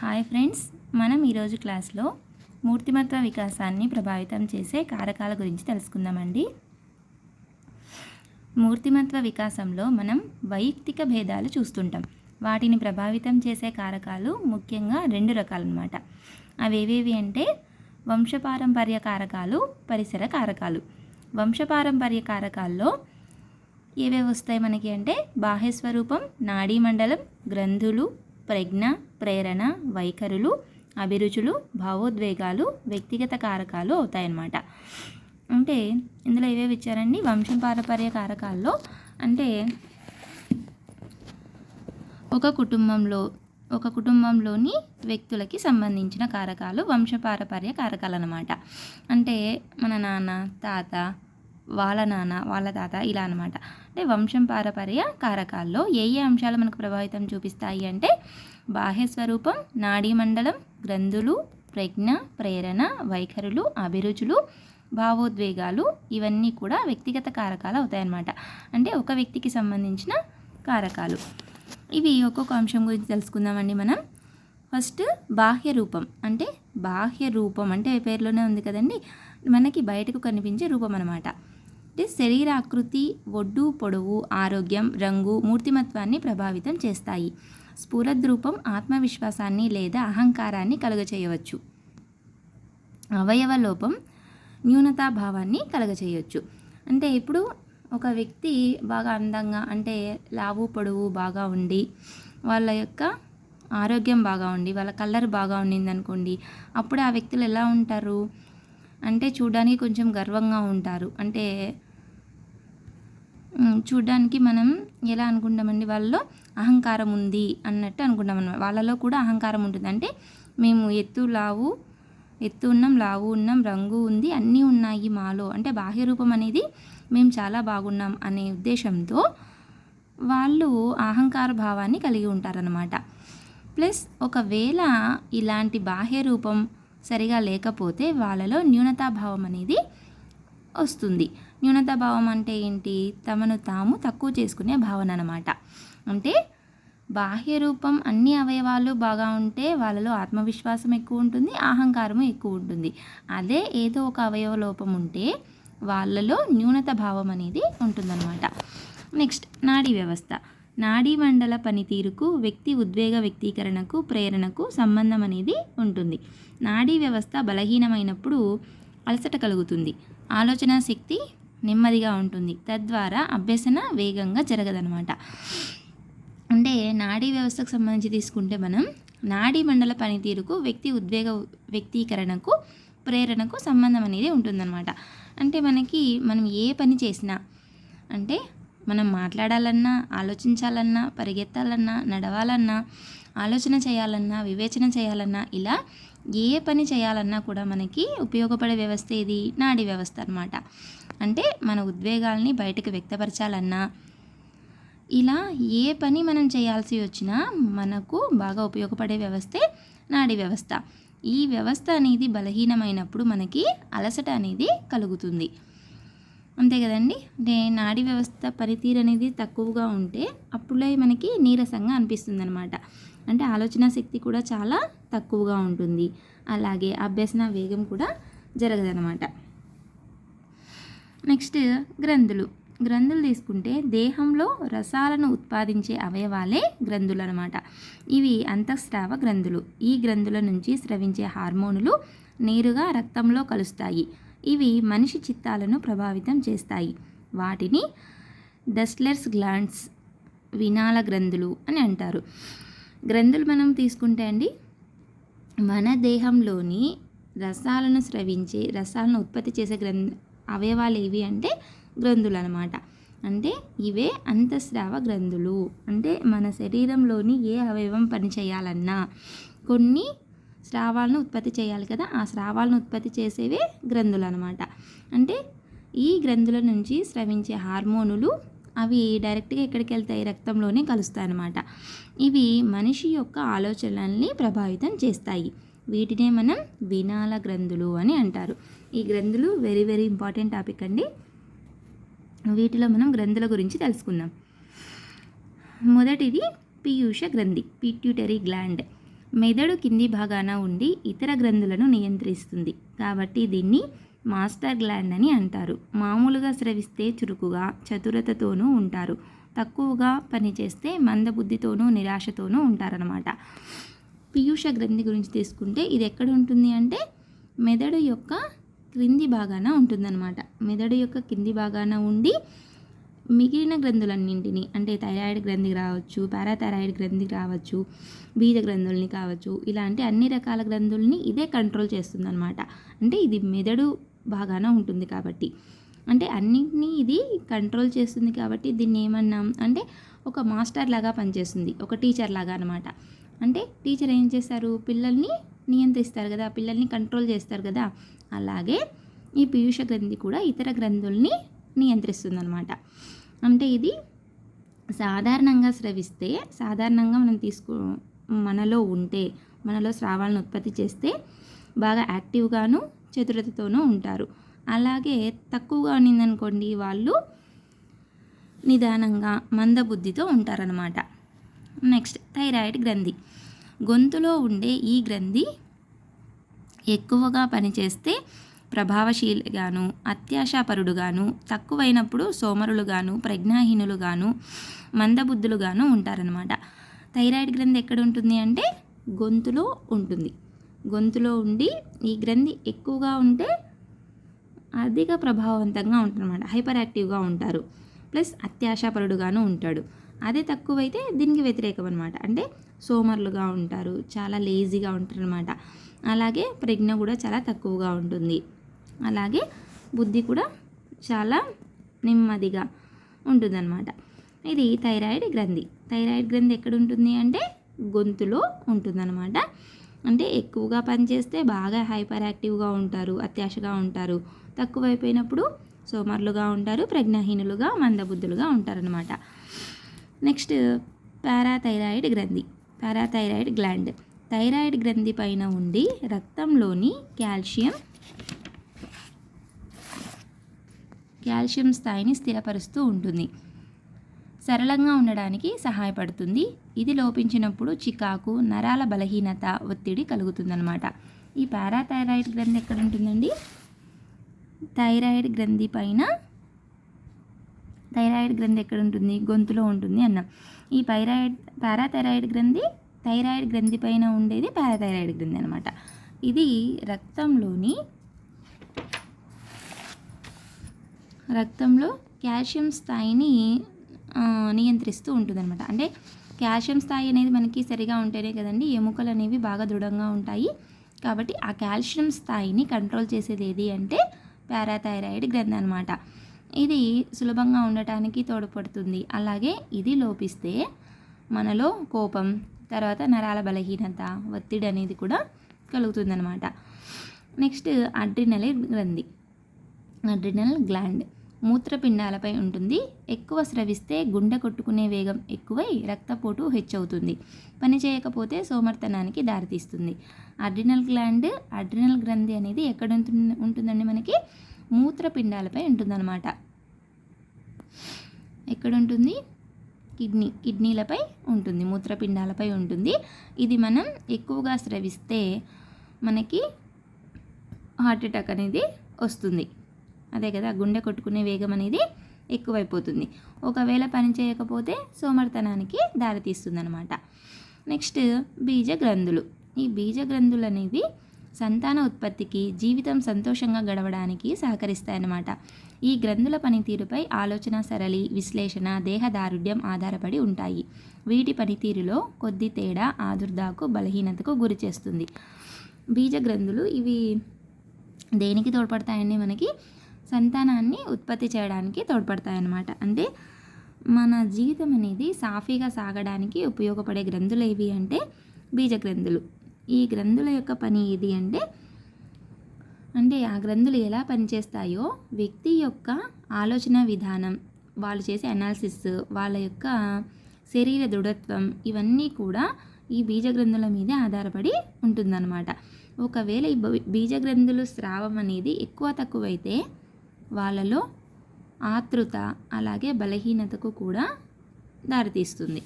Hi friends మనం ఈరోజు క్లాస్లో మూర్తిమత్వ వికాసాన్ని ప్రభావితం చేసే కారకాల గురించి తెలుసుకుందామండి. మూర్తిమత్వ వికాసంలో మనం వైయక్తిక భేదాలు చూస్తుంటాం. వాటిని ప్రభావితం చేసే కారకాలు ముఖ్యంగా రెండు రకాలన్నమాట. అవేవేవి అంటే వంశపారంపర్య కారకాలు పరిసర కారకాలు. వంశపారంపర్య కారకాల్లో ఏవేవి వస్తాయి మనకి అంటే బాహ్య స్వరూపం నాడీ మండలం గ్రంథులు ప్రజ్ఞ ప్రేరణ వైఖరులు అభిరుచులు భావోద్వేగాలు వ్యక్తిగత కారకాలు అవుతాయన్నమాట. అంటే ఇందులో ఏవేవి ఇచ్చారండి? వంశం పారపర్య కారకాల్లో అంటే ఒక కుటుంబంలో ఒక కుటుంబంలోని వ్యక్తులకి సంబంధించిన కారకాలు వంశపారపర్య కారకాలు అనమాట అంటే మన నాన్న తాత వాళ్ళ నాన్న వాళ్ళ తాత ఇలా అనమాట అంటే వంశం పారపర్య కారకాల్లో ఏ ఏ అంశాలు మనకు ప్రభావితం చూపిస్తాయి అంటే బాహ్య స్వరూపం నాడీ మండలం గ్రంథులు ప్రజ్ఞ ప్రేరణ వైఖరులు అభిరుచులు భావోద్వేగాలు ఇవన్నీ కూడా వ్యక్తిగత కారకాలు అవుతాయన్నమాట. అంటే ఒక వ్యక్తికి సంబంధించిన కారకాలు. ఇవి ఒక్కొక్క అంశం గురించి తెలుసుకుందామండి మనం. ఫస్ట్ బాహ్య రూపం. అంటే బాహ్య రూపం అంటే పేరులోనే ఉంది కదండి. మనకి బయటకు కనిపించే రూపం అనమాట అంటే శరీరాకృతి ఒడ్డు పొడవు ఆరోగ్యం రంగు మూర్తిమత్వాన్ని ప్రభావితం చేస్తాయి. స్ఫురద్రూపం ఆత్మవిశ్వాసాన్ని లేదా అహంకారాన్ని కలుగచేయవచ్చు. అవయవ లోపం న్యూనతాభావాన్ని కలగచేయవచ్చు. అంటే ఇప్పుడు ఒక వ్యక్తి బాగా అందంగా అంటే లావు పొడవు బాగా ఉండి వాళ్ళ యొక్క ఆరోగ్యం బాగా ఉండి వాళ్ళ కలర్ బాగా ఉండింది అనుకోండి అప్పుడు ఆ వ్యక్తులు ఎలా ఉంటారు? అంటే చూడడానికి కొంచెం గర్వంగా ఉంటారు. అంటే చూడడానికి మనం ఎలా అనుకుంటామండి? వాళ్ళలో అహంకారం ఉంది అన్నట్టు అనుకుంటాం అనమాట వాళ్ళలో కూడా అహంకారం ఉంటుంది. అంటే మేము ఎత్తు లావు ఎత్తు ఉన్నాం లావు ఉన్నాం రంగు ఉంది అన్నీ ఉన్నాయి మాలో. అంటే బాహ్య రూపం అనేది మేము చాలా బాగున్నాం అనే ఉద్దేశంతో వాళ్ళు అహంకార భావాన్ని కలిగి ఉంటారనమాట ప్లస్ ఒకవేళ ఇలాంటి బాహ్య రూపం సరిగా లేకపోతే వాళ్ళలో న్యూనతాభావం అనేది వస్తుంది. న్యూనతాభావం అంటే ఏంటి? తమను తాము తక్కువ చేసుకునే భావన అనమాట అంటే బాహ్య రూపం అన్ని అవయవాలు బాగా ఉంటే వాళ్ళలో ఆత్మవిశ్వాసం ఎక్కువ ఉంటుంది అహంకారము ఎక్కువ ఉంటుంది. అదే ఏదో ఒక అవయవ లోపం ఉంటే వాళ్ళలో న్యూనత భావం అనేది ఉంటుందన్నమాట. నెక్స్ట్ నాడీ వ్యవస్థ. నాడీ మండల పనితీరుకు వ్యక్తి ఉద్వేగ వ్యక్తీకరణకు ప్రేరణకు సంబంధం అనేది ఉంటుంది. నాడీ వ్యవస్థ బలహీనమైనప్పుడు అలసట కలుగుతుంది. ఆలోచన శక్తి నెమ్మదిగా ఉంటుంది. తద్వారా అభ్యసన వేగంగా జరగదనమాట అంటే నాడీ వ్యవస్థకు సంబంధించి తీసుకుంటే మనం నాడీ మండల పనితీరుకు వ్యక్తి ఉద్వేగ వ్యక్తీకరణకు ప్రేరణకు సంబంధం అనేది ఉంటుందన్నమాట. అంటే మనకి మనం ఏ పని చేసినా అంటే మనం మాట్లాడాలన్నా ఆలోచించాలన్నా పరిగెత్తాలన్నా నడవాలన్నా ఆలోచన చేయాలన్నా వివేచన చేయాలన్నా ఇలా ఏ పని చేయాలన్నా కూడా మనకి ఉపయోగపడే వ్యవస్థ ఇది నాడీ వ్యవస్థ అనమాట అంటే మన ఉద్వేగాల్ని బయటకు వ్యక్తపరచాలన్నా ఇలా ఏ పని మనం చేయాల్సి వచ్చినా మనకు బాగా ఉపయోగపడే వ్యవస్థే నాడీ వ్యవస్థ. ఈ వ్యవస్థ అనేది బలహీనమైనప్పుడు మనకి అలసట అనేది కలుగుతుంది. అంతే కదండి. అంటే నాడీ వ్యవస్థ పనితీరు అనేది తక్కువగా ఉంటే అప్పుడే మనకి నీరసంగా అనిపిస్తుంది అనమాట అంటే ఆలోచన శక్తి కూడా చాలా తక్కువగా ఉంటుంది. అలాగే అభ్యసన వేగం కూడా జరగదనమాట నెక్స్ట్ గ్రంథులు. గ్రంథులు తీసుకుంటే దేహంలో రసాలను ఉత్పాదించే అవయవాలే గ్రంథులు అనమాట ఇవి అంతఃస్రావ గ్రంథులు. ఈ గ్రంథుల నుంచి స్రవించే హార్మోనులు నేరుగా రక్తంలో కలుస్తాయి. ఇవి మనిషి చిత్తాలను ప్రభావితం చేస్తాయి. వాటిని డస్ట్లెర్స్ గ్లాండ్స్ వినాల గ్రంథులు అని అంటారు. గ్రంథులు మనం తీసుకుంటే అండి మన దేహంలోని రసాలను స్రవించే రసాలను ఉత్పత్తి చేసే గ్రంథ అవయవాలు ఏవి అంటే గ్రంథులు అనమాట అంటే ఇవే అంతఃస్రావ గ్రంథులు. అంటే మన శరీరంలోని ఏ అవయవం పనిచేయాలన్నా కొన్ని స్రావాలను ఉత్పత్తి చేయాలి కదా. ఆ స్రావాలను ఉత్పత్తి చేసేవే గ్రంథులు అనమాట అంటే ఈ గ్రంథుల నుంచి స్రవించే హార్మోనులు అవి డైరెక్ట్గా ఎక్కడికి వెళ్తాయి? రక్తంలోనే కలుస్తాయి అన్నమాట ఇవి మనిషి యొక్క ఆలోచనల్ని ప్రభావితం చేస్తాయి. వీటినే మనం వినాల గ్రంథులు అని అంటారు. ఈ గ్రంథులు వెరీ వెరీ ఇంపార్టెంట్ టాపిక్ అండి. వీటిలో మనం గ్రంథుల గురించి తెలుసుకుందాం. మొదటిది పీయూష గ్రంథి పిట్యూటరీ గ్లాండ్ మెదడు కింది భాగాన ఉండి ఇతర గ్రంథులను నియంత్రిస్తుంది. కాబట్టి దీన్ని మాస్టర్ గ్లాండ్ అని అంటారు. మామూలుగా స్రవిస్తే చురుకుగా చతురతతోనూ ఉంటారు. తక్కువగా పనిచేస్తే మందబుద్ధితోనూ నిరాశతోనూ ఉంటారనమాట పీయూష గ్రంథి గురించి తీసుకుంటే ఇది ఎక్కడ ఉంటుంది అంటే మెదడు యొక్క క్రింది భాగాన ఉంటుందన్నమాట. మెదడు యొక్క కింది భాగాన ఉండి మిగిలిన గ్రంథులన్నింటినీ అంటే థైరాయిడ్ గ్రంథి రావచ్చు పారాథైరాయిడ్ గ్రంథి రావచ్చు బీజ గ్రంథుల్ని కావచ్చు ఇలాంటి అన్ని రకాల గ్రంథుల్ని ఇదే కంట్రోల్ చేస్తుందన్నమాట. అంటే ఇది మెదడు బాగానే ఉంటుంది కాబట్టి. అంటే అన్నింటినీ ఇది కంట్రోల్ చేస్తుంది కాబట్టి దీన్ని ఏమన్నాం? అంటే ఒక మాస్టర్ లాగా పనిచేస్తుంది ఒక టీచర్ లాగా అనమాట అంటే టీచర్ ఏం చేస్తారు? పిల్లల్ని నియంత్రిస్తారు కదా పిల్లల్ని కంట్రోల్ చేస్తారు కదా. అలాగే ఈ పీయూష గ్రంథి కూడా ఇతర గ్రంథుల్ని నియంత్రిస్తుంది అనమాట అంటే ఇది సాధారణంగా స్రవిస్తే సాధారణంగా మనం తీసుకో మనలో ఉంటే మనలో స్రావాలను ఉత్పత్తి చేస్తే బాగా యాక్టివ్గాను చతురతతోనూ ఉంటారు. అలాగే తక్కువగా ఉన్నిందనుకోండి వాళ్ళు నిదానంగా మందబుద్ధితో ఉంటారనమాట నెక్స్ట్ థైరాయిడ్ గ్రంథి. గొంతులో ఉండే ఈ గ్రంథి ఎక్కువగా పనిచేస్తే ప్రభావశీలిగాను అత్యాశాపరుడుగాను తక్కువైనప్పుడు సోమరులుగాను ప్రజ్ఞాహీనులుగాను మందబుద్ధులుగాను ఉంటారనమాట థైరాయిడ్ గ్రంథి ఎక్కడ ఉంటుంది అంటే గొంతులో ఉంటుంది. గొంతులో ఉండి ఈ గ్రంథి ఎక్కువగా ఉంటే అధిక ప్రభావవంతంగా ఉంటుందన్నమాట. హైపర్ యాక్టివ్గా ఉంటారు. ప్లస్ అత్యాశాపరుడుగాను ఉంటాడు. అదే తక్కువైతే దీనికి వ్యతిరేకం అనమాట అంటే సోమర్లుగా ఉంటారు చాలా లేజీగా ఉంటారు అనమాట అలాగే ప్రజ్ఞ కూడా చాలా తక్కువగా ఉంటుంది. అలాగే బుద్ధి కూడా చాలా నెమ్మదిగా ఉంటుందన్నమాట. ఇది థైరాయిడ్ గ్రంథి. థైరాయిడ్ గ్రంథి ఎక్కడ ఉంటుంది అంటే గొంతులో ఉంటుందన్నమాట. అంటే ఎక్కువగా పనిచేస్తే బాగా హైపర్ యాక్టివ్గా ఉంటారు అత్యాశగా ఉంటారు. తక్కువైపోయినప్పుడు సోమర్లుగా ఉంటారు ప్రజ్ఞాహీనులుగా మందబుద్ధులుగా ఉంటారనమాట నెక్స్ట్ పారాథైరాయిడ్ గ్రంథి. Parathyroid gland. థైరాయిడ్ గ్రంథి పైన ఉండి రక్తంలోని కాల్షియం కాల్షియం స్థాయిని స్థిరపరుస్తూ ఉంటుంది. సరళంగా ఉండడానికి సహాయపడుతుంది. ఇది లోపించినప్పుడు చికాకు నరాల బలహీనత ఒత్తిడి కలుగుతుందన్నమాట. ఈ పారాథైరాయిడ్ గ్రంథి ఎక్కడ ఉంటుందండి? థైరాయిడ్ గ్రంథి పైన థైరాయిడ్ గ్రంథి ఎక్కడ ఉంటుంది? గొంతులో ఉంటుంది అన్న. ఈ పైరాయిడ్ పారాథైరాయిడ్ గ్రంథి థైరాయిడ్ గ్రంథి పైన ఉండేది పారాథైరాయిడ్ గ్రంథి అనమాట ఇది రక్తంలోని రక్తంలో కాల్షియం స్థాయిని నియంత్రిస్తూ ఉంటుందన్నమాట. అంటే కాల్షియం స్థాయి అనేది మనకి సరిగా ఉంటేనే కదండి ఎముకలు అనేవి బాగా దృఢంగా ఉంటాయి. కాబట్టి ఆ కాల్షియం స్థాయిని కంట్రోల్ చేసేది ఏది అంటే పారాథైరాయిడ్ గ్రంథి అనమాట ఇది సులభంగా ఉండటానికి తోడ్పడుతుంది. అలాగే ఇది లోపిస్తే మనలో కోపం తర్వాత నరాల బలహీనత ఒత్తిడి అనేది కూడా కలుగుతుందన్నమాట. నెక్స్ట్ అడ్రినల్ గ్రంథి. Adrenal gland. మూత్రపిండాలపై ఉంటుంది. ఎక్కువ స్రవిస్తే గుండె కొట్టుకునే వేగం ఎక్కువై రక్తపోటు హెచ్చవుతుంది. పని చేయకపోతే సోమర్తనానికి దారితీస్తుంది. అడ్రినల్ గ్లాండ్ అడ్రినల్ గ్రంథి అనేది ఎక్కడ ఉంటుందండి మనకి? మూత్రపిండాలపై ఉంటుందన్నమాట. ఎక్కడ ఉంటుంది కిడ్నీ కిడ్నీలపై ఉంటుంది. మూత్రపిండాలపై ఉంటుంది. ఇది మనం ఎక్కువగా స్రవిస్తే మనకి హార్ట్ అటాక్ అనేది వస్తుంది. అదే కదా గుండె కొట్టుకునే వేగం అనేది ఎక్కువైపోతుంది. ఒకవేళ పని చేయకపోతే సోమర్తనానికి దారితీస్తుంది అనమాట నెక్స్ట్ బీజ గ్రంథులు. ఈ బీజ గ్రంథులు అనేవి సంతాన ఉత్పత్తికి జీవితం సంతోషంగా గడవడానికి సహకరిస్తాయన్నమాట. ఈ గ్రంథుల పనితీరుపై ఆలోచన సరళి విశ్లేషణ దేహదారుఢ్యం ఆధారపడి ఉంటాయి. వీటి పనితీరులో కొద్ది తేడా ఆదుర్దాకు బలహీనతకు గురి చేస్తుంది. బీజ గ్రంథులు ఇవి దేనికి తోడ్పడతాయండి మనకి? సంతానాన్ని ఉత్పత్తి చేయడానికి తోడ్పడతాయన్నమాట. అంటే మన జీవితం అనేది సాఫీగా సాగడానికి ఉపయోగపడే గ్రంథులు ఏవి అంటే బీజ గ్రంథులు ఈ గ్రంథుల యొక్క పని ఏది అంటే అంటే ఆ గ్రంథులు ఎలా పనిచేస్తాయో వ్యక్తి యొక్క ఆలోచన విధానం వాళ్ళు చేసే అనాలిసిస్ వాళ్ళ యొక్క శరీర దృఢత్వం ఇవన్నీ కూడా ఈ బీజ గ్రంథుల మీదే ఆధారపడి ఉంటుందన్నమాట. ఒకవేళ ఈ బీజ గ్రంథులు స్రావం అనేది ఎక్కువ తక్కువైతే వాళ్ళలో ఆతృత అలాగే బలహీనతకు కూడా దారితీస్తుంది.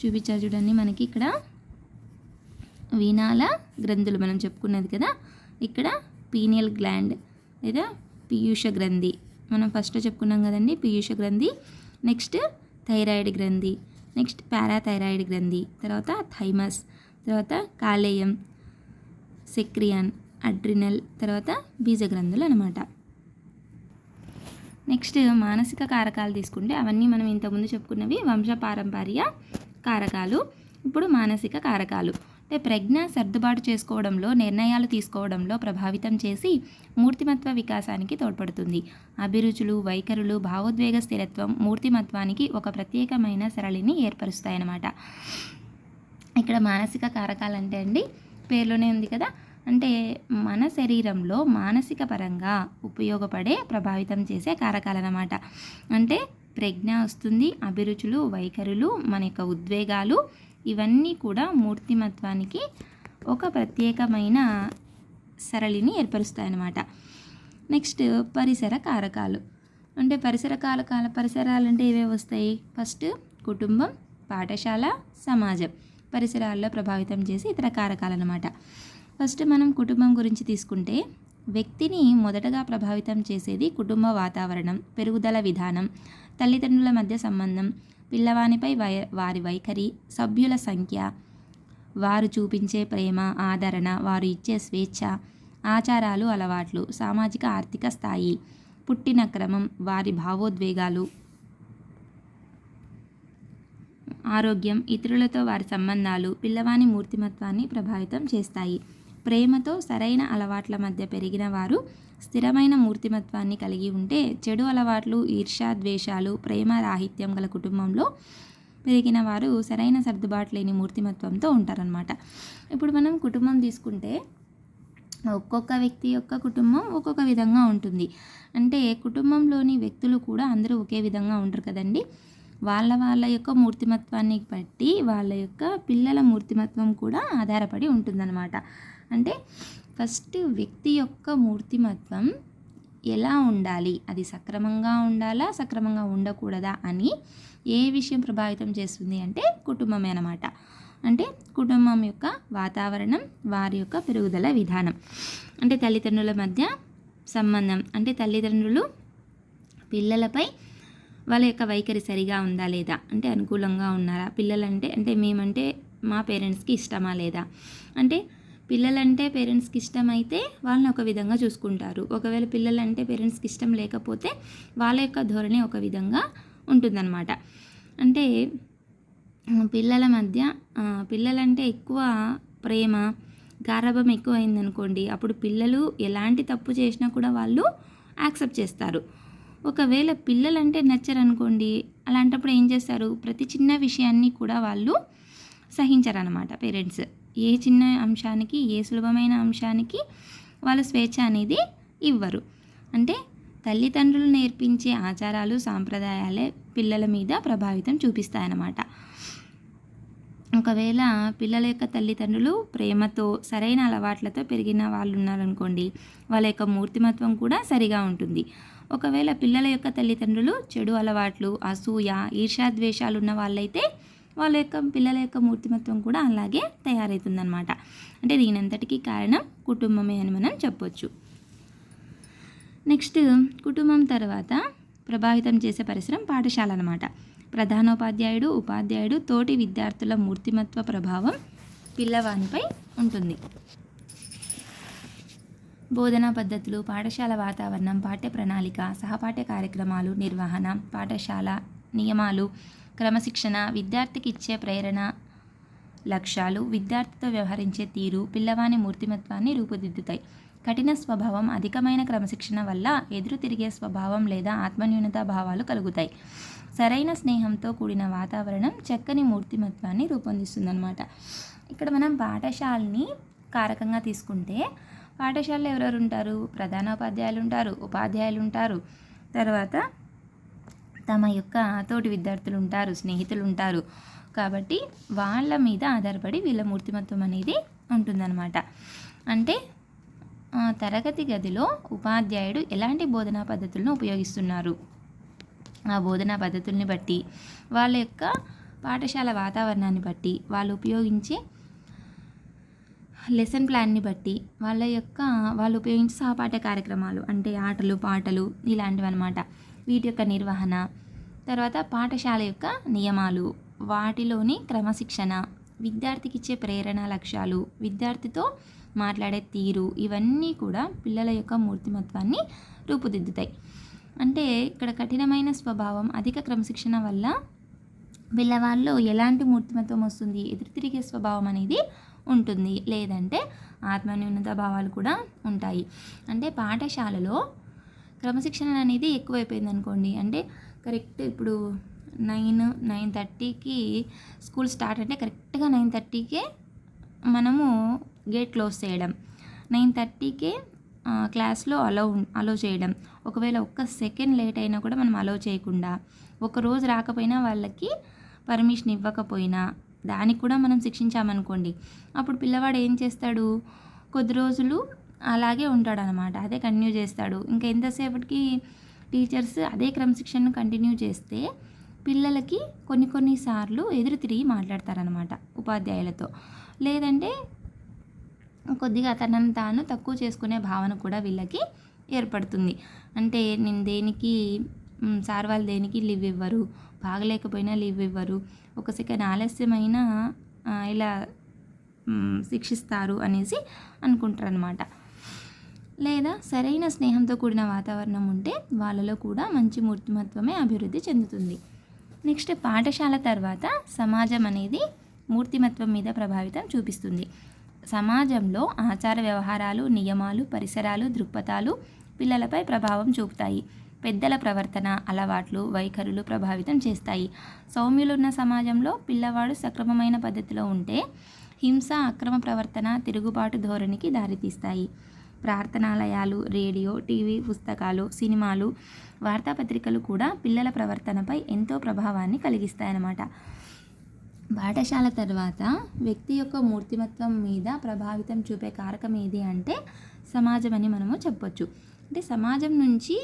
చూపించారు చూడండి మనకి ఇక్కడ వీణాల గ్రంథులు మనం చెప్పుకున్నది కదా. ఇక్కడ పీనియల్ గ్లాండ్ లేదా పీయూష గ్రంథి. మనం ఫస్ట్ చెప్పుకున్నాం కదండి పీయూష గ్రంథి. నెక్స్ట్ థైరాయిడ్ గ్రంథి. నెక్స్ట్ పారాథైరాయిడ్ గ్రంథి. తర్వాత థైమస్. తర్వాత కాలేయం సెక్రియాన్ అడ్రినల్ తర్వాత బీజగ్రంథులు అనమాట నెక్స్ట్ మానసిక కారకాలు తీసుకుంటే అవన్నీ మనం ఇంతకుముందు చెప్పుకున్నవి వంశపారంపర్య కారకాలు ఇప్పుడు మానసిక కారకాలు. అంటే ప్రజ్ఞ సర్దుబాటు చేసుకోవడంలో నిర్ణయాలు తీసుకోవడంలో ప్రభావితం చేసి మూర్తిమత్వ వికాసానికి తోడ్పడుతుంది. అభిరుచులు వైఖరులు భావోద్వేగ స్థిరత్వం మూర్తిమత్వానికి ఒక ప్రత్యేకమైన సరళిని ఏర్పరుస్తాయన్నమాట. ఇక్కడ మానసిక కారకాలు అంటే అండి పేర్లోనే ఉంది కదా అంటే మన శరీరంలో మానసిక పరంగా ఉపయోగపడే ప్రభావితం చేసే కారకాలు అన్నమాట. అంటే ప్రజ్ఞ వస్తుంది అభిరుచులు వైఖరులు మన యొక్క ఉద్వేగాలు ఇవన్నీ కూడా మూర్తిమత్వానికి ఒక ప్రత్యేకమైన సరళిని ఏర్పరుస్తాయన్నమాట. నెక్స్ట్ పరిసర కారకాలు. అంటే పరిసర కారకాల పరిసరాలు అంటే ఏవే వస్తాయి? ఫస్ట్ కుటుంబం పాఠశాల సమాజం. పరిసరాల్లో ప్రభావితం చేసి ఇతర కారకాలు అనమాట ఫస్ట్ మనం కుటుంబం గురించి తీసుకుంటే వ్యక్తిని మొదటగా ప్రభావితం చేసేది కుటుంబ వాతావరణం పెరుగుదల విధానం తల్లిదండ్రుల మధ్య సంబంధం పిల్లవానిపై వై వారి వైఖరి సభ్యుల సంఖ్య వారు చూపించే ప్రేమ ఆదరణ వారు ఇచ్చే స్వేచ్ఛ ఆచారాలు అలవాట్లు సామాజిక ఆర్థిక స్థాయి పుట్టిన క్రమం వారి భావోద్వేగాలు ఆరోగ్యం ఇతరులతో వారి సంబంధాలు పిల్లవాని మూర్తిమత్వాన్ని ప్రభావితం చేస్తాయి. ప్రేమతో సరైన అలవాట్ల మధ్య పెరిగిన వారు స్థిరమైన మూర్తిమత్వాన్ని కలిగి ఉంటే చెడు అలవాట్లు ఈర్ష్యా ద్వేషాలు ప్రేమ రాహిత్యం గల కుటుంబంలో పెరిగిన వారు సరైన సర్దుబాటు లేని మూర్తిమత్వంతో ఉంటారనమాట ఇప్పుడు మనం కుటుంబం తీసుకుంటే ఒక్కొక్క వ్యక్తి యొక్క కుటుంబం ఒక్కొక్క విధంగా ఉంటుంది. అంటే కుటుంబంలోని వ్యక్తులు కూడా అందరూ ఒకే విధంగా ఉంటారు కదండి. వాళ్ళ వాళ్ళ యొక్క మూర్తిమత్వాన్ని బట్టి వాళ్ళ యొక్క పిల్లల మూర్తిమత్వం కూడా ఆధారపడి ఉంటుందన్నమాట. అంటే ఫస్ట్ వ్యక్తి యొక్క మూర్తిమత్వం ఎలా ఉండాలి? అది సక్రమంగా ఉండాలా? సక్రమంగా ఉండకూడదా? అని ఏ విషయం ప్రభావితం చేస్తుంది అంటే కుటుంబమే అనమాట అంటే కుటుంబం యొక్క వాతావరణం వారి యొక్క పెరుగుదల విధానం. అంటే తల్లిదండ్రుల మధ్య సంబంధం. అంటే తల్లిదండ్రులు పిల్లలపై వాళ్ళ యొక్క వైఖరి సరిగా ఉందా లేదా? అంటే అనుకూలంగా ఉన్నారా? పిల్లలంటే అంటే మేమంటే మా పేరెంట్స్కి ఇష్టమా లేదా? అంటే పిల్లలంటే పేరెంట్స్కి ఇష్టమైతే వాళ్ళని ఒక విధంగా చూసుకుంటారు. ఒకవేళ పిల్లలంటే పేరెంట్స్కి ఇష్టం లేకపోతే వాళ్ళ యొక్క ధోరణి ఒక విధంగా ఉంటుందన్నమాట. అంటే పిల్లల మధ్య పిల్లలంటే ఎక్కువ ప్రేమ గారాభం ఎక్కువ అయిందనుకోండి అప్పుడు పిల్లలు ఎలాంటి తప్పు చేసినా కూడా వాళ్ళు యాక్సెప్ట్ చేస్తారు. ఒకవేళ పిల్లలంటే నచ్చరనుకోండి అలాంటప్పుడు ఏం చేస్తారు? ప్రతి చిన్న విషయాన్ని కూడా వాళ్ళు సహించరనమాట పేరెంట్స్. ఏ చిన్న అంశానికి ఏ సులభమైన అంశానికి వాళ్ళ స్వేచ్ఛ అనేది ఇవ్వరు. అంటే తల్లిదండ్రులు నేర్పించే ఆచారాలు సాంప్రదాయాలే పిల్లల మీద ప్రభావితం చూపిస్తాయన్నమాట. ఒకవేళ పిల్లల యొక్క తల్లిదండ్రులు ప్రేమతో సరైన అలవాట్లతో పెరిగిన వాళ్ళు ఉన్నారనుకోండి వాళ్ళ యొక్క మూర్తిమత్వం కూడా సరిగా ఉంటుంది. ఒకవేళ పిల్లల యొక్క తల్లిదండ్రులు చెడు అలవాట్లు అసూయ ఈర్షాద్వేషాలు ఉన్న వాళ్ళైతే వాళ్ళ యొక్క పిల్లల యొక్క మూర్తిమత్వం కూడా అలాగే తయారవుతుందన్నమాట అంటే దీనంతటికీ కారణం కుటుంబమే అని మనం చెప్పొచ్చు. నెక్స్ట్ కుటుంబం తర్వాత ప్రభావితం చేసే పరిసరం పాఠశాల అనమాట ప్రధానోపాధ్యాయుడు ఉపాధ్యాయుడు తోటి విద్యార్థుల మూర్తిమత్వ ప్రభావం పిల్లవానిపై ఉంటుంది. బోధనా పద్ధతులు పాఠశాల వాతావరణం పాఠ్య ప్రణాళిక సహపాఠ్య కార్యక్రమాలు నిర్వహణ పాఠశాల నియమాలు క్రమశిక్షణ విద్యార్థికి ఇచ్చే ప్రేరణ లక్ష్యాలు విద్యార్థితో వ్యవహరించే తీరు పిల్లవాని మూర్తిమత్వాన్ని రూపుదిద్దుతాయి. కఠిన స్వభావం అధికమైన క్రమశిక్షణ వల్ల ఎదురు తిరిగే స్వభావం లేదా ఆత్మన్యూనత భావాలు కలుగుతాయి. సరైన స్నేహంతో కూడిన వాతావరణం చక్కని మూర్తిమత్వాన్ని రూపొందిస్తుందన్నమాట. ఇక్కడ మనం పాఠశాలని కారకంగా తీసుకుంటే పాఠశాలలో ఎవరెవరు ఉంటారు? ప్రధానోపాధ్యాయులు ఉంటారు ఉపాధ్యాయులు ఉంటారు. తర్వాత తమ యొక్క తోటి విద్యార్థులు ఉంటారు స్నేహితులు ఉంటారు కాబట్టి వాళ్ళ మీద ఆధారపడి వీళ్ళ మూర్తిమత్వం అనేది ఉంటుందన్నమాట. అంటే తరగతి గదిలో ఉపాధ్యాయుడు ఎలాంటి బోధనా పద్ధతులను ఉపయోగిస్తున్నారు? ఆ బోధనా పద్ధతుల్ని బట్టి వాళ్ళ యొక్క పాఠశాల వాతావరణాన్ని బట్టి వాళ్ళు ఉపయోగించే లెసన్ ప్లాన్ని బట్టి వాళ్ళ యొక్క వాళ్ళు ఉపయోగించే సహపాఠ కార్యక్రమాలు అంటే ఆటలు పాటలు ఇలాంటివి అనమాట వీటి యొక్క నిర్వహణ తర్వాత పాఠశాల యొక్క నియమాలు వాటిలోని క్రమశిక్షణ విద్యార్థికి ఇచ్చే ప్రేరణ లక్ష్యాలు విద్యార్థితో మాట్లాడే తీరు ఇవన్నీ కూడా పిల్లల యొక్క మూర్తిమత్వాన్ని రూపుదిద్దుతాయి. అంటే ఇక్కడ కఠినమైన స్వభావం అధిక క్రమశిక్షణ వల్ల పిల్లవాళ్ళు ఎలాంటి మూర్తిమత్వం వస్తుంది ఎదురు తిరిగే స్వభావం అనేది ఉంటుంది లేదంటే ఆత్మన్యూనత భావాలు కూడా ఉంటాయి. అంటే పాఠశాలలో క్రమశిక్షణ అనేది ఎక్కువైపోయింది అనుకోండి అంటే కరెక్ట్ ఇప్పుడు నైన్ నైన్ థర్టీకి స్కూల్ స్టార్ట్ అంటే కరెక్ట్గా నైన్ థర్టీకే మనము గేట్ క్లోజ్ చేయడం. నైన్ థర్టీకే క్లాస్లో అలో అలో చేయడం. ఒకవేళ ఒక్క సెకండ్ లేట్ అయినా కూడా మనం అలో చేయకుండా ఒక రోజు రాకపోయినా వాళ్ళకి పర్మిషన్ ఇవ్వకపోయినా దానికి కూడా మనం శిక్షించామనుకోండి. అప్పుడు పిల్లవాడు ఏం చేస్తాడు? కొద్ది రోజులు అలాగే ఉంటాడనమాట. అదే కంటిన్యూ చేస్తాడు. ఇంకా ఎంతసేపటికి టీచర్స్ అదే క్రమశిక్షణను కంటిన్యూ చేస్తే పిల్లలకి కొన్ని కొన్నిసార్లు ఎదురు తిరిగి మాట్లాడతారనమాట ఉపాధ్యాయులతో. లేదంటే కొద్దిగా తనను తాను తక్కువ చేసుకునే భావన కూడా వీళ్ళకి ఏర్పడుతుంది. అంటే నేను దేనికి సార్ వాళ్ళు దేనికి లీవ్ ఇవ్వరు బాగలేకపోయినా లీవ్ ఇవ్వరు ఒక సెకండ్ ఆలస్యమైన ఇలా శిక్షిస్తారు అనేసి అనుకుంటారు అనమాట లేదా సరైన స్నేహంతో కూడిన వాతావరణం ఉంటే వాళ్ళలో కూడా మంచి మూర్తిమత్వమే అభివృద్ధి చెందుతుంది. నెక్స్ట్ పాఠశాల తర్వాత సమాజం అనేది మూర్తిమత్వం మీద ప్రభావితం చూపిస్తుంది. సమాజంలో ఆచార వ్యవహారాలు నియమాలు పరిసరాలు దృక్పథాలు పిల్లలపై ప్రభావం చూపుతాయి. పెద్దల ప్రవర్తన అలవాట్లు వైఖరులు ప్రభావితం చేస్తాయి. సౌమ్యులున్న సమాజంలో పిల్లవాడు సక్రమమైన పద్ధతిలో ఉంటే హింస అక్రమ ప్రవర్తన తిరుగుబాటు ధోరణికి దారితీస్తాయి. ప్రార్థనాలయాలు రేడియో టీవీ పుస్తకాలు సినిమాలు వార్తాపత్రికలు కూడా పిల్లల ప్రవర్తనపై ఎంతో ప్రభావాన్ని కలిగిస్తాయన్నమాట. పాఠశాల తర్వాత వ్యక్తి యొక్క మూర్తిమత్వం మీద ప్రభావితం చూపే కారకం ఏది అంటే సమాజం అని మనము చెప్పొచ్చు. అంటే సమాజం నుంచి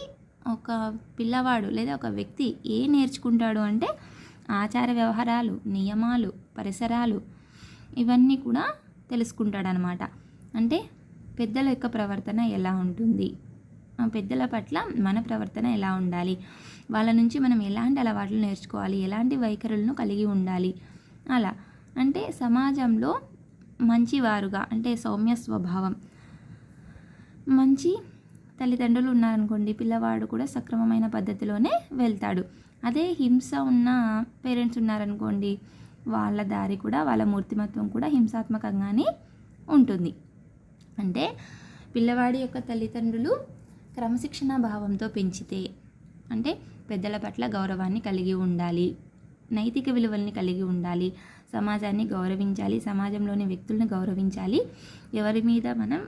ఒక పిల్లవాడు లేదా ఒక వ్యక్తి ఏ నేర్చుకుంటాడు అంటే ఆచార వ్యవహారాలు నియమాలు పరిసరాలు ఇవన్నీ కూడా తెలుసుకుంటాడనమాట అంటే పెద్దల యొక్క ప్రవర్తన ఎలా ఉంటుంది? పెద్దల పట్ల మన ప్రవర్తన ఎలా ఉండాలి? వాళ్ళ నుంచి మనం ఎలాంటి అలవాట్లు నేర్చుకోవాలి? ఎలాంటి వైఖరులను కలిగి ఉండాలి? అలా. అంటే సమాజంలో మంచివారుగా అంటే సౌమ్య స్వభావం. మంచి తల్లిదండ్రులు ఉన్నారనుకోండి పిల్లవాడు కూడా సక్రమమైన పద్ధతిలోనే వెళ్తాడు. అదే హింస ఉన్న పేరెంట్స్ ఉన్నారనుకోండి వాళ్ళ దారి కూడా వాళ్ళ మూర్తిమత్వం కూడా హింసాత్మకంగానే ఉంటుంది. అంటే పిల్లవాడి యొక్క తల్లిదండ్రులు క్రమశిక్షణ భావంతో పెంచితే అంటే పెద్దల పట్ల గౌరవాన్ని కలిగి ఉండాలి నైతిక విలువల్ని కలిగి ఉండాలి సమాజాన్ని గౌరవించాలి సమాజంలోని వ్యక్తులను గౌరవించాలి. ఎవరి మీద మనం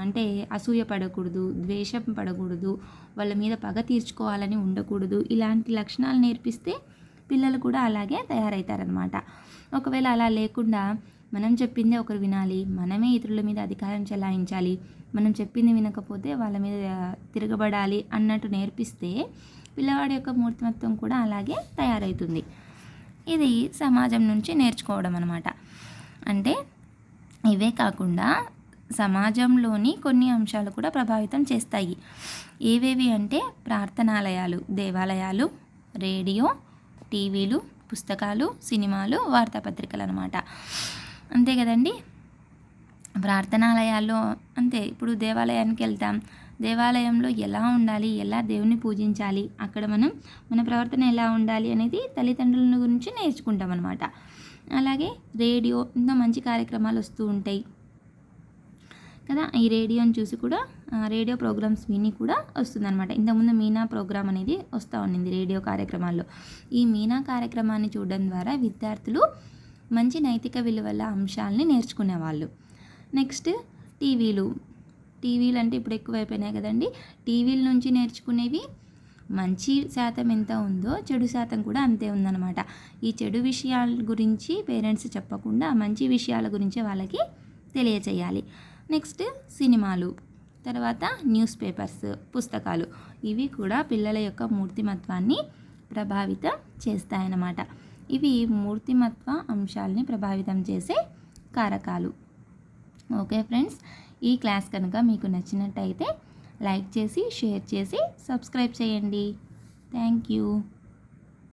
అంటే అసూయ పడకూడదు ద్వేషం పడకూడదు వాళ్ళ మీద పగ తీర్చుకోవాలని ఉండకూడదు. ఇలాంటి లక్షణాలు నేర్పిస్తే పిల్లలు కూడా అలాగే తయారవుతారనమాట ఒకవేళ అలా లేకుండా మనం చెప్పిందే ఒకరు వినాలి మనమే ఇతరుల మీద అధికారం చెలాయించాలి మనం చెప్పింది వినకపోతే వాళ్ళ మీద తిరగబడాలి అన్నట్టు నేర్పిస్తే పిల్లవాడి యొక్క మూర్తిమత్వం కూడా అలాగే తయారవుతుంది ఇది సమాజం నుంచి నేర్చుకోవడం అనమాట అంటే ఇవే కాకుండా సమాజంలోని కొన్ని అంశాలు కూడా ప్రభావితం చేస్తాయి. ఏవేవి అంటే ప్రార్థనాలయాలు దేవాలయాలు రేడియో టీవీలు పుస్తకాలు సినిమాలు వార్తాపత్రికలు అనమాట అంతే కదండి? ప్రార్థనాలయాల్లో అంతే ఇప్పుడు దేవాలయానికి వెళ్తాం. దేవాలయంలో ఎలా ఉండాలి? ఎలా దేవుని పూజించాలి? అక్కడ మనం మన ప్రవర్తన ఎలా ఉండాలి అనేది తల్లిదండ్రుల గురించి నేర్చుకుంటాం అనమాట అలాగే రేడియో ఇంకా మంచి కార్యక్రమాలు వస్తూ ఉంటాయి. కదా ఈ రేడియోని చూసి కూడా రేడియో ప్రోగ్రామ్స్ విని కూడా వస్తుందన్నమాట. ఇంతకుముందు మీనా ప్రోగ్రామ్ అనేది వస్తూ ఉండింది రేడియో కార్యక్రమాల్లో. ఈ మీనా కార్యక్రమాన్ని చూడడం ద్వారా విద్యార్థులు మంచి నైతిక విలువల అంశాలని నేర్చుకునేవాళ్ళు. నెక్స్ట్ టీవీలు. టీవీలు అంటే ఇప్పుడు ఎక్కువైపోయినాయి కదండి. టీవీల నుంచి నేర్చుకునేవి మంచి శాతం ఎంత ఉందో చెడు శాతం కూడా అంతే ఉందన్నమాట. ఈ చెడు విషయాల గురించి పేరెంట్స్ చెప్పకుండా మంచి విషయాల గురించి వాళ్ళకి తెలియచేయాలి. నెక్స్ట్ సినిమాలు. తర్వాత న్యూస్ పేపర్స్ పుస్తకాలు. ఇవి కూడా పిల్లల యొక్క మూర్తిమత్వాన్ని ప్రభావితం చేస్తాయన్నమాట. ఇవి మూర్తిమత్వ అంశాలని ప్రభావితం చేసే కారకాలు. ఓకే ఫ్రెండ్స్ ఈ క్లాస్ కనుక మీకు నచ్చినట్టయితే లైక్ చేసి షేర్ చేసి సబ్స్క్రైబ్ చేయండి. Thank you.